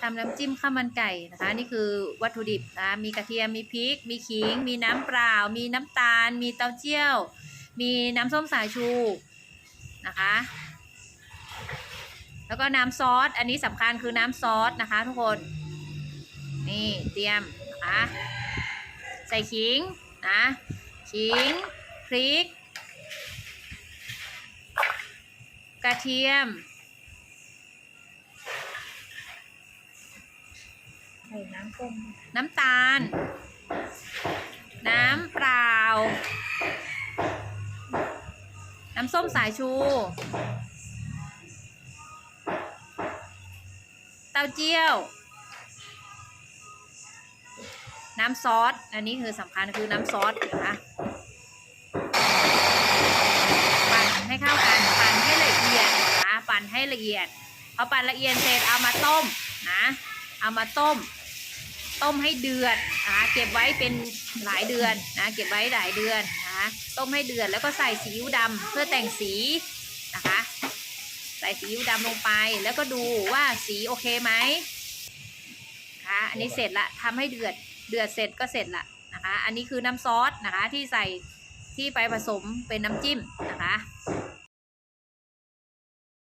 ทำน้ำจิ้มข้าวมันไก่นะคะ นี่คือวัตถุดิบนะมีกระเทียมมีพริก มีขิง มีน้ำเปล่า มีน้ำตาล มีเต้าเจี้ยว มีน้ำส้มสายชูนะคะ แล้วก็น้ำซอส อันนี้สำคัญคือน้ำซอสนะคะ ทุกคน นี่เตรียมนะคะใส่ขิงนะขิงพริก กระเทียม ใส่น้ำต้มน้ำตาล น้ำเปล่า น้ำส้มสายชู เต้าเจี้ยว น้ำซอส อันนี้คือสำคัญคือน้ำซอสนะคะปั่นให้เข้ากันปั่นให้ละเอียดนะปั่นให้ละเอียดพอปั่นละเอียดเสร็จเอามาต้มนะ เอามาต้ม ต้มให้เดือดนะเก็บไว้เป็นหลายเดือนนะเก็บไว้หลายเดือนนะต้มให้เดือดแล้วก็ใส่ซีอิ๊วดำเพื่อแต่งสีนะคะ ใส่ซีอิ๊วดำลงไป แล้วก็ดูว่าสีโอเคไหมนะคะอันนี้เสร็จละทำให้เดือดเดือดเสร็จก็เสร็จละนะคะ อันนี้คือน้ำซอสนะคะที่ใส่ที่ไปผสมเป็นน้ำจิ้มนะคะ